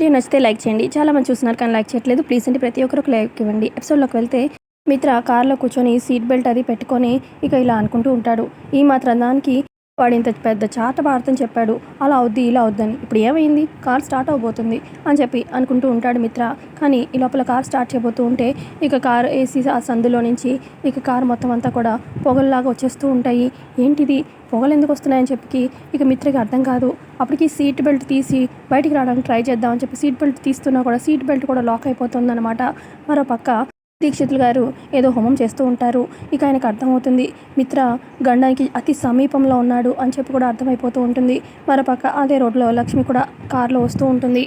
Video నచ్చితే like చేయండి. చాలా మంది చూస్తున్నారు కానీ లైక్ చేయట్లేదు. ప్లీజ్ అండి ప్రతి ఒక్కరికి లైక్ ఇవ్వండి. ఎపిసోడ్లోకి వెళ్తే మిత్ర కార్లో కూర్చొని సీట్ బెల్ట్ అది పెట్టుకొని ఇక ఇలా అనుకుంటూ ఉంటాడు. ఈ మాత్రం దానికి వాడు ఇంత పెద్ద చాట పాడుతని చెప్పాడు. అలా అవుద్ది ఇలా అవుద్దని. ఇప్పుడు ఏమైంది? కార్ స్టార్ట్ అవబోతుంది అని చెప్పి అనుకుంటూ ఉంటాడు మిత్ర. కానీ ఈ లోపల కార్ స్టార్ట్ చేయబోతూ ఉంటే ఇక కార్ ఏసీ ఆ సందులో నుంచి ఇక కార్ మొత్తం అంతా కూడా పొగల్లాగా వచ్చేస్తూ ఉంటాయి. ఏంటిది? పొగలు ఎందుకు వస్తున్నాయని చెప్పి ఇక మిత్రకి అర్థం కాదు. అప్పటికి సీట్ బెల్ట్ తీసి బయటికి రావడానికి ట్రై చేద్దామని చెప్పి సీట్ బెల్ట్ తీస్తున్నా కూడా సీట్ బెల్ట్ కూడా లాక్ అయిపోతుందన్నమాట. మరో పక్క దీక్షితులు గారు ఏదో హోమం చేస్తూ ఉంటారు. ఇక ఆయనకు అర్థమవుతుంది మిత్ర గండానికి అతి సమీపంలో ఉన్నాడు అని చెప్పి కూడా అర్థమైపోతూ ఉంటుంది. మరోపక్క అదే రోడ్లో లక్ష్మి కూడా కారులో వస్తూ ఉంటుంది.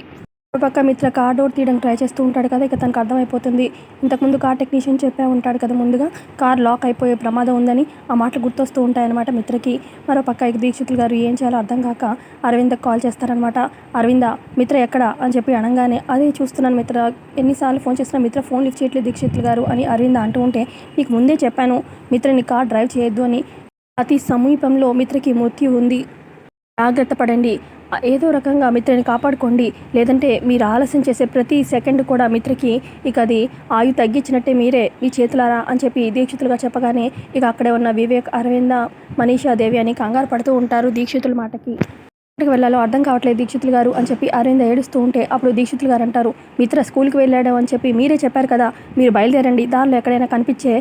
పక్క మిత్ర కార్ డోర్ తీయడానికి ట్రై చేస్తూ ఉంటాడు కదా ఇక తనకు అర్థమైపోతుంది. ఇంతకుముందు కార్ టెక్నీషియన్ చెప్పే ఉంటాడు కదా ముందుగా కార్ లాక్ అయిపోయే ప్రమాదం ఉందని ఆ మాటలు గుర్తొస్తూ ఉంటాయన్నమాట మిత్రకి. మరో పక్క ఇక దీక్షితులు గారు ఏం చేయాలో అర్థం కాక అరవిందకు కాల్ చేస్తారనమాట అరవింద మిత్ర ఎక్కడ? అని చెప్పి అనగానే అదే చూస్తున్నాను మిత్ర ఎన్నిసార్లు ఫోన్ చేసినా మిత్ర ఫోన్ లిఫ్ట్ చేయట్లేదు దీక్షితులు గారు అని అరవింద అంటూ ఉంటే నీకు ముందే చెప్పాను మిత్రని కార్ డ్రైవ్ చేయొద్దు అని. అతి సమీపంలో మిత్రకి మృత్యు ఉంది. జాగ్రత్త పడండి. ఏదో రకంగా మిత్రని కాపాడుకోండి. లేదంటే మీరు ఆలస్యం చేసే ప్రతి సెకండ్ కూడా మిత్రకి ఇక అది ఆయు తగ్గించినట్టే మీరే మీ చేతులారా అని చెప్పి దీక్షితులుగా చెప్పగానే ఇక అక్కడే ఉన్న వివేక్ అరవింద మనీషా దేవి అని కంగారు పడుతూ ఉంటారు దీక్షితుల మాటకి. ఎక్కడికి వెళ్ళాలో అర్థం కావట్లేదు దీక్షితులు గారు అని చెప్పి అరవింద ఏడుస్తూ ఉంటే అప్పుడు దీక్షితులు గారు అంటారు మిత్ర స్కూల్కి వెళ్ళాడు అని చెప్పి మీరే చెప్పారు కదా మీరు బయలుదేరండి దారిలో ఎక్కడైనా కనిపించే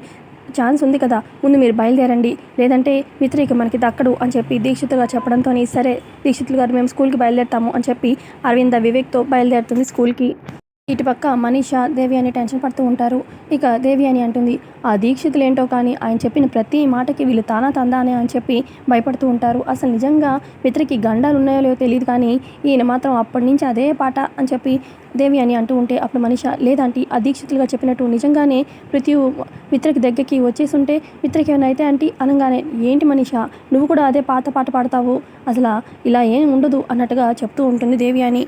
ఛాన్స్ ఉంది కదా ముందు మీరు బయలుదేరండి. లేదంటే మిత్రిక మనకి దక్కడు అని చెప్పి దీక్షితులుగా చెప్పడంతో సరే దీక్షితులు గారు మేము స్కూల్కి బయలుదేరుతాము అని చెప్పి అరవింద వివేక్తో బయలుదేరుతుంది స్కూల్కి. ఇటుపక్క మనీషా దేవి అని టెన్షన్ పడుతూ ఉంటారు. ఇక దేవి అని అంటుంది ఆ దీక్షితులు ఏంటో కానీ ఆయన చెప్పిన ప్రతి మాటకి వీళ్ళు తానా తందానే అని చెప్పి భయపడుతూ ఉంటారు. అసలు నిజంగా మిత్రకి గండాలు ఉన్నాయో లేదో తెలియదు కానీ ఈయన మాత్రం అప్పటి నుంచి అదే పాట అని చెప్పి దేవి అని అంటూ ఉంటే అప్పుడు మనిష లేదంటే ఆ దీక్షితులుగా చెప్పినట్టు నిజంగానే ప్రతి మిత్రకి దగ్గరికి వచ్చేసి ఉంటే మిత్రకి ఏమైనా అయితే అంటే అనగానే ఏంటి మనిష నువ్వు కూడా అదే పాత పాట పాడతావు? అసలు ఇలా ఏం ఉండదు అన్నట్టుగా చెప్తూ ఉంటుంది దేవి అని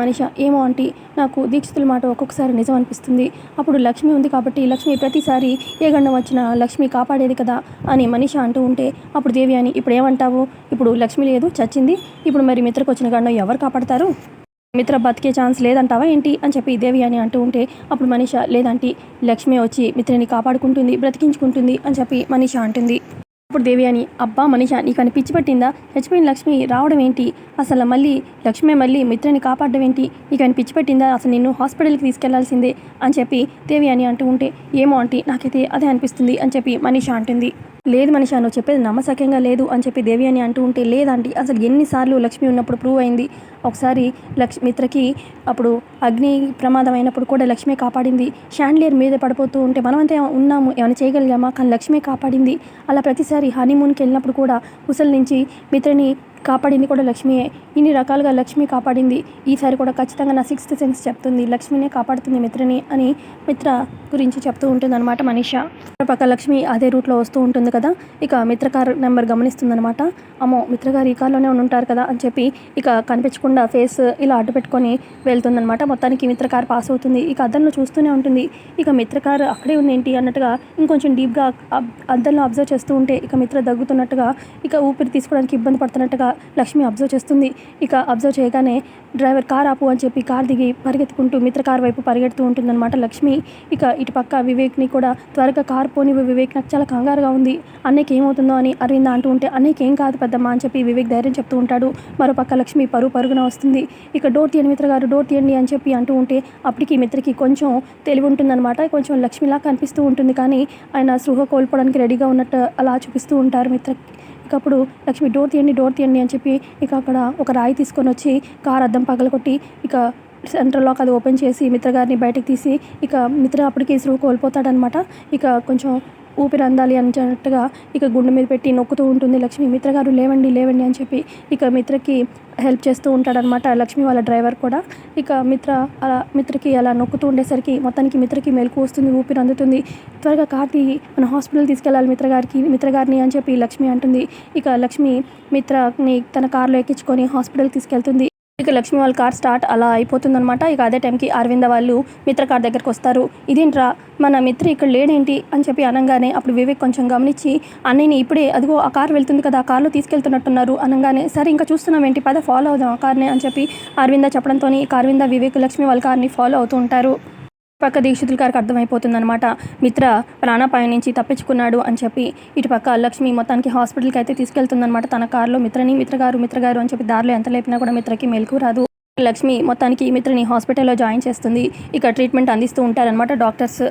మనిష ఏమో అంటే నాకు దీక్షితుల మాట ఒక్కొక్కసారి నిజం అనిపిస్తుంది. అప్పుడు లక్ష్మి ఉంది కాబట్టి లక్ష్మి ప్రతిసారి ఏ గండం వచ్చినా లక్ష్మి కాపాడేది కదా అని మనిష అంటూ ఉంటే అప్పుడు దేవి అని ఇప్పుడు ఏమంటావు? ఇప్పుడు లక్ష్మి లేదు చచ్చింది. ఇప్పుడు మరి మిత్రకు వచ్చిన గండం ఎవరు కాపాడతారు? మిత్ర బతికే ఛాన్స్ లేదంటావా ఏంటి? అని చెప్పి దేవి అని అంటూ ఉంటే అప్పుడు మనిష లేదంటే లక్ష్మి వచ్చి మిత్రని కాపాడుకుంటుంది బ్రతికించుకుంటుంది అని చెప్పి మనిష అంటుంది. అప్పుడు దేవి అని అబ్బా మనిష నీకు అని పిచ్చి పట్టిందా? చచ్చిపోయిన లక్ష్మి రావడం ఏంటి? అసలు మళ్ళీ లక్ష్మి మళ్ళీ మిత్రని కాపాడడం ఏంటి? నీకు అని పిచ్చి పట్టిందా? అసలు నిన్ను హాస్పిటల్కి తీసుకెళ్ళాల్సిందే అని చెప్పి దేవి అని అంటూ ఉంటే ఏమో ఆంటీ నాకైతే అదే అనిపిస్తుంది అని చెప్పి మనీష అంటుంది. లేదు మనిషి నువ్వు చెప్పేది నమ్మసక్యంగా లేదు అని చెప్పి దేవి అని అంటూ ఉంటే లేదంటే అసలు ఎన్నిసార్లు లక్ష్మి ఉన్నప్పుడు ప్రూవ్ అయింది. ఒకసారి లక్ష్మి మిత్రకి అప్పుడు అగ్ని ప్రమాదం అయినప్పుడు కూడా లక్ష్మి కాపాడింది. షాండ్లియర్ మీద పడిపోతూ ఉంటే మనమంతా ఉన్నాము ఏమైనా చేయగలిగామా? కానీ లక్ష్మి కాపాడింది. అలా ప్రతిసారి హనీమూన్కి వెళ్ళినప్పుడు కూడా ముసలి నుంచి మిత్రని కాపాడింది కూడా లక్ష్మియే ఇన్ని రకాలుగా లక్ష్మి కాపాడింది. ఈసారి కూడా ఖచ్చితంగా నా సిక్స్త్ సెన్స్ చెప్తుంది. లక్ష్మినే కాపాడుతుంది మిత్రని అని మిత్ర గురించి చెప్తూ ఉంటుంది అనమాట మనీష పక్క లక్ష్మి అదే రూట్లో వస్తూ ఉంటుంది కదా. ఇక మిత్ర కార్ నెంబర్ గమనిస్తుందనమాట అమ్మో మిత్ర గారు ఈ కార్లోనే ఉంటారు కదా అని చెప్పి ఇక కనిపించకుండా ఫేస్ ఇలా అడ్డు పెట్టుకొని వెళ్తుందనమాట మొత్తానికి మిత్ర కార్ పాస్ అవుతుంది. ఇక అద్దంలో చూస్తూనే ఉంటుంది. ఇక మిత్ర కార్ అక్కడే ఉంది ఏంటి అన్నట్టుగా ఇంకొంచెం డీప్గా అద్దంలో అబ్జర్వ్ చేస్తూ ఉంటే ఇక మిత్ర దగ్గుతున్నట్టుగా ఇక ఊపిరి తీసుకోవడానికి ఇబ్బంది పడుతున్నట్టుగా లక్ష్మి అబ్జర్వ్ చేస్తుంది. ఇక అబ్జర్వ్ చేయగానే డ్రైవర్ కార్ ఆపు అని చెప్పి కార్ దిగి పరిగెత్తుకుంటూ మిత్ర కార్ వైపు పరిగెడుతూ ఉంటుందన్నమాట లక్ష్మి. ఇక ఇటు పక్క వివేక్ని కూడా త్వరగా కార్ పోని వివేక్ నాకు చాలా కంగారుగా ఉంది. అన్నయ్యకి ఏమవుతుందో అని అరవింద అంటూ ఉంటే అన్నయ్యకి ఏం కాదు పెద్దమ్మా అని చెప్పి వివేక్ ధైర్యం చెప్తూ ఉంటాడు. మరో పక్క లక్ష్మి పరుగు పరుగున వస్తుంది. ఇక డోర్ తీయండి మిత్ర గారు డోర్ తీయండి అని చెప్పి అంటూ ఉంటే అప్పటికి మిత్రకి కొంచెం తెలివి ఉంటుందన్నమాట కొంచెం లక్ష్మిలా కనిపిస్తూ ఉంటుంది కానీ ఆయన సృహ కోల్పోవడానికి రెడీగా ఉన్నట్టు అలా చూపిస్తూ ఉంటారు మిత్ర ఇక అప్పుడు లక్ష్మి డోర్ తీయండి డోర్ తీయండి అని చెప్పి ఇక అక్కడ ఒక రాయి తీసుకొని వచ్చి కార్ అద్దం పగలగొట్టి ఇక సెంట్రల్ లాక్ అది ఓపెన్ చేసి మిత్ర గారిని బయటకు తీసి ఇక మిత్ర అప్పటికే ఇసురు కోల్పోతాడనమాట. ఇక కొంచెం ఊపిరి అందాలి అన్నట్టుగా ఇక గుండె మీద పెట్టి నొక్కుతూ ఉంటుంది. లక్ష్మి మిత్ర గారు లేవండి లేవండి అని చెప్పి ఇక మిత్రకి హెల్ప్ చేస్తూ ఉంటాడనమాట లక్ష్మి వాళ్ళ డ్రైవర్ కూడా. ఇక మిత్ర అలా మిత్రకి అలా నొక్కుతూ ఉండేసరికి మొత్తానికి మిత్రకి మెలకు వస్తుంది ఊపిరి అందుతుంది. త్వరగా కార్తీ మన హాస్పిటల్ తీసుకెళ్ళాలి మిత్రగారికి మిత్రగారిని అని చెప్పి లక్ష్మి అంటుంది. ఇక లక్ష్మి మిత్రని తన కార్లో ఎక్కించుకొని హాస్పిటల్ తీసుకెళ్తుంది. ఇక లక్ష్మి వాళ్ళ కార్ స్టార్ట్ అలా అయిపోతుందనమాట ఇక అదే టైంకి అరవింద వాళ్ళు మిత్ర కార్ దగ్గరకు వస్తారు. ఇదేంట్రా మన మిత్ర ఇక్కడ లేడేంటి అని చెప్పి అనగానే అప్పుడు వివేక్ కొంచెం గమనించి అన్నయ్యని ఇప్పుడే అదిగో ఆ కార్ వెళ్తుంది కదా ఆ కార్లో తీసుకెళ్తున్నట్టున్నారు. అనగానే సరే ఇంకా చూస్తున్నాం ఏంటి పద ఫాలో అవుదాం ఆ కార్ని అని చెప్పి అరవింద చెప్పడంతో ఇక అరవింద వివేక్ లక్ష్మి వాళ్ళ కార్ని ఫాలో అవుతూ ఉంటారు. పక్క దీక్షితుల గారికి అర్థమైపోతుందనమాట మిత్ర ప్రాణాపాయం నుంచి తప్పించుకున్నాడు అని చెప్పి ఇటు పక్క లక్ష్మి మొత్తానికి హాస్పిటల్కి అయితే తీసుకెళ్తుందనమాట తన కారులో మిత్రని మిత్రగారు మిత్రగారు అని చెప్పి దారిలో ఎంత లేపినా కూడా మిత్రకి మెలకు రాదు. లక్ష్మి మొత్తానికి మిత్రని హాస్పిటల్లో జాయిన్ చేస్తుంది. ఇక ట్రీట్మెంట్ అందిస్తూ ఉంటారనమాట డాక్టర్స్.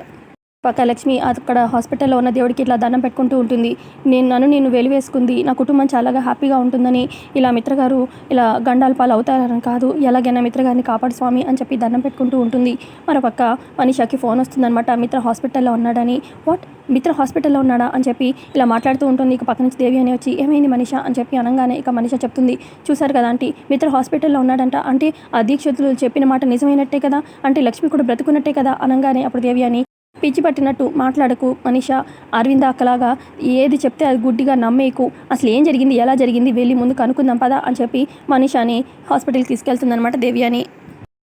పక్క లక్ష్మి అక్కడ హాస్పిటల్లో ఉన్న దేవుడికి ఇట్లా దండం పెట్టుకుంటూ ఉంటుంది. నేను నన్ను నేను వెలివేసుకుంది నా కుటుంబం చాలాగా హ్యాపీగా ఉంటుందని ఇలా మిత్రగారు ఇలా గండాల పాలు అవుతారని కాదు. ఎలాగైనా మిత్రగారిని కాపాడు స్వామి అని చెప్పి దండం పెట్టుకుంటూ ఉంటుంది. మరోపక్క మనిషాకి ఫోన్ వస్తుందన్నమాట. మిత్ర హాస్పిటల్లో ఉన్నాడని. వాట్? మిత్ర హాస్పిటల్లో ఉన్నాడా అని చెప్పి ఇలా మాట్లాడుతూ ఉంటుంది. ఇక పక్క నుంచి దేవి అని వచ్చి ఏమైంది మనిష? అని చెప్పి అనగానే ఇక మనిష చెప్తుంది. చూసారు కదా ఆంటీ మిత్ర హాస్పిటల్లో ఉన్నాడంట. అంటే ఆ దీక్షితులు చెప్పిన మాట నిజమైనట్టే కదా? అంటే లక్ష్మి కూడా బ్రతుకున్నట్టే కదా? అనగానే అప్పుడు దేవి అని పిచ్చి పట్టినట్టు మాట్లాడకు మనిష. అరవింద అక్కలాగా ఏది చెప్తే అది గుడ్డిగా నమ్మేకు. అసలు ఏం జరిగింది? ఎలా జరిగింది? వెళ్ళి ముందు కనుక్కుందాం పదా అని చెప్పి మనిషాని హాస్పిటల్కి తీసుకెళ్తుందనమాట దేవి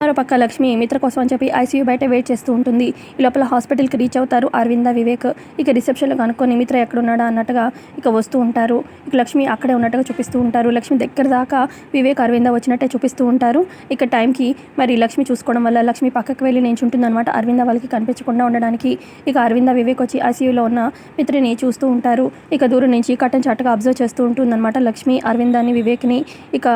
మరోపక్క పక్క లక్ష్మి మిత్ర కోసం అని చెప్పి ఐసీయూ బయట వెయిట్ చేస్తూ ఉంటుంది. ఈ లోపల హాస్పిటల్కి రీచ్ అవుతారు అరవింద వివేక్. ఇక రిసెప్షన్లో కనుక్కొని మిత్ర ఎక్కడున్నాడా అన్నట్టుగా ఇక వస్తూ ఉంటారు. ఇక లక్ష్మి అక్కడే ఉన్నట్టుగా చూపిస్తూ ఉంటారు. లక్ష్మి దగ్గర దాకా వివేక్ అరవింద వచ్చినట్టే చూపిస్తూ ఉంటారు. ఇక టైంకి మరి లక్ష్మి చూసుకోవడం వల్ల లక్ష్మి పక్కకు వెళ్ళి నించుంటుంది అనమాట అరవింద వాళ్ళకి కనిపించకుండా ఉండడానికి. ఇక అరవింద వివేక్ వచ్చి ఐసీయూలో ఉన్న మిత్రని చూస్తూ ఉంటారు. ఇక దూరం నుంచి కట్టన్ చాటుగా అబ్జర్వ్ చేస్తూ ఉంటుందన్నమాట లక్ష్మి అరవిందాన్ని వివేక్ని. ఇక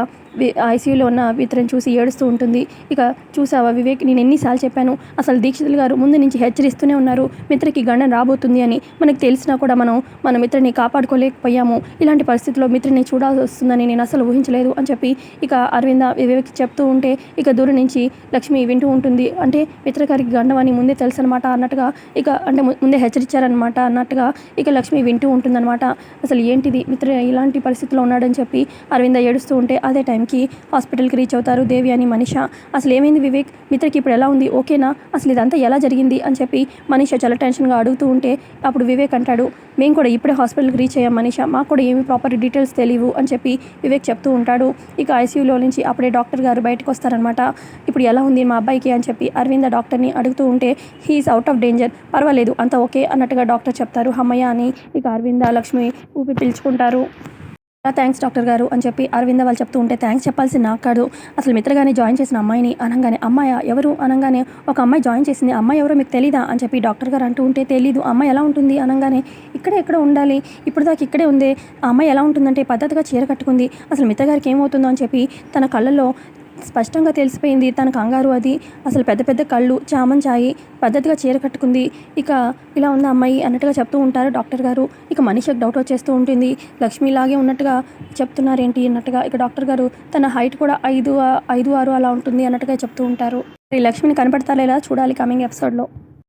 ఐసీయూలో ఉన్న మిత్రని చూసి ఏడుస్తూ ఉంటుంది. ఇక చూసావా వివేక్ నేను ఎన్నిసార్లు చెప్పాను అసలు దీక్షితులు గారు ముందు నుంచి హెచ్చరిస్తూనే ఉన్నారు మిత్రకి గండం రాబోతుంది అని. మనకు తెలిసినా కూడా మనం మన మిత్రని కాపాడుకోలేకపోయాము. ఇలాంటి పరిస్థితిలో మిత్రని చూడాల్సి వస్తుందని నేను అసలు ఊహించలేదు అని చెప్పి ఇక అరవింద వివేక్ చెప్తూ ఉంటే ఇక దూరం నుంచి లక్ష్మి వింటూ ఉంటుంది. అంటే మిత్ర గారికి గండం అని ముందే తెలుసు అనమాట అన్నట్టుగా ఇక అంటే ముందే హెచ్చరించారనమాట అన్నట్టుగా ఇక లక్ష్మి వింటూ ఉంటుందన్నమాట. అసలు ఏంటిది మిత్ర ఇలాంటి పరిస్థితిలో ఉన్నాడని చెప్పి అరవింద ఏడుస్తూ ఉంటే అదే టైం టైంకి హాస్పిటల్కి రీచ్ అవుతారు దేవి అని మనిష. అసలు ఏమైంది వివేక్? మిత్రకి ఇప్పుడు ఎలా ఉంది? ఓకేనా? అసలు ఇదంతా ఎలా జరిగింది? అని చెప్పి మనిష చాలా టెన్షన్గా అడుగుతూ ఉంటే అప్పుడు వివేక్ అంటాడు మేము కూడా ఇప్పుడే హాస్పిటల్కి రీచ్ అయ్యాం మనిష. మాకు కూడా ఏమి ప్రాపర్ డీటెయిల్స్ తెలియవు అని చెప్పి వివేక్ చెప్తూ ఉంటాడు. ఇక ఐసీయూలో నుంచి అప్పుడే డాక్టర్ గారు బయటకు వస్తారనమాట ఇప్పుడు ఎలా ఉంది మా అబ్బాయికి? అని చెప్పి అరవింద డాక్టర్ని అడుగుతూ ఉంటే హీఈస్ అవుట్ ఆఫ్ డేంజర్. పర్వాలేదు అంతా ఓకే అన్నట్టుగా డాక్టర్ చెప్తారు. హమ్మయ్య అని ఇక అరవింద లక్ష్మి ఊపి పిలుచుకుంటారు. థ్యాంక్స్ డాక్టర్ గారు అని చెప్పి అరవింద వాళ్ళు చెప్తూ ఉంటే థ్యాంక్స్ చెప్పాల్సిన నాకు కాదు. అసలు మిత్రగానే జాయిన్ చేసిన అమ్మాయిని అనగానే అమ్మాయ ఎవరు? అనగానే ఒక అమ్మాయి జాయిన్ చేసింది. అమ్మాయి ఎవరో మీకు తెలీదా? అని చెప్పి డాక్టర్ గారు అంటూ ఉంటే తెలీదు. అమ్మాయి ఎలా ఉంటుంది? అనగానే ఇక్కడే ఎక్కడ ఉండాలి. ఇప్పుడు దాకా ఇక్కడే ఉంది. ఆ అమ్మాయి ఎలా ఉంటుందంటే పద్ధతిగా చీర కట్టుకుంది. అసలు మిత్రగారికి ఏమవుతుందో అని చెప్పి తన కళ్ళల్లో స్పష్టంగా తెలిసిపోయింది తన కంగారు అది. అసలు పెద్ద పెద్ద కళ్ళు చామన్ చాయి పద్ధతిగా చీర కట్టుకుంది. ఇక ఇలా ఉంది అమ్మాయి అన్నట్టుగా చెప్తూ ఉంటారు డాక్టర్ గారు. ఇక మనిషికి డౌట్ వచ్చేస్తూ ఉంటుంది. లక్ష్మిలాగే ఉన్నట్టుగా చెప్తున్నారేంటి అన్నట్టుగా ఇక డాక్టర్ గారు తన హైట్ కూడా ఐదు ఐదు ఆరు అలా ఉంటుంది అన్నట్టుగా చెప్తూ ఉంటారు. ఈ లక్ష్మిని కనపడతారా లేదా చూడాలి కమింగ్ ఎపిసోడ్లో.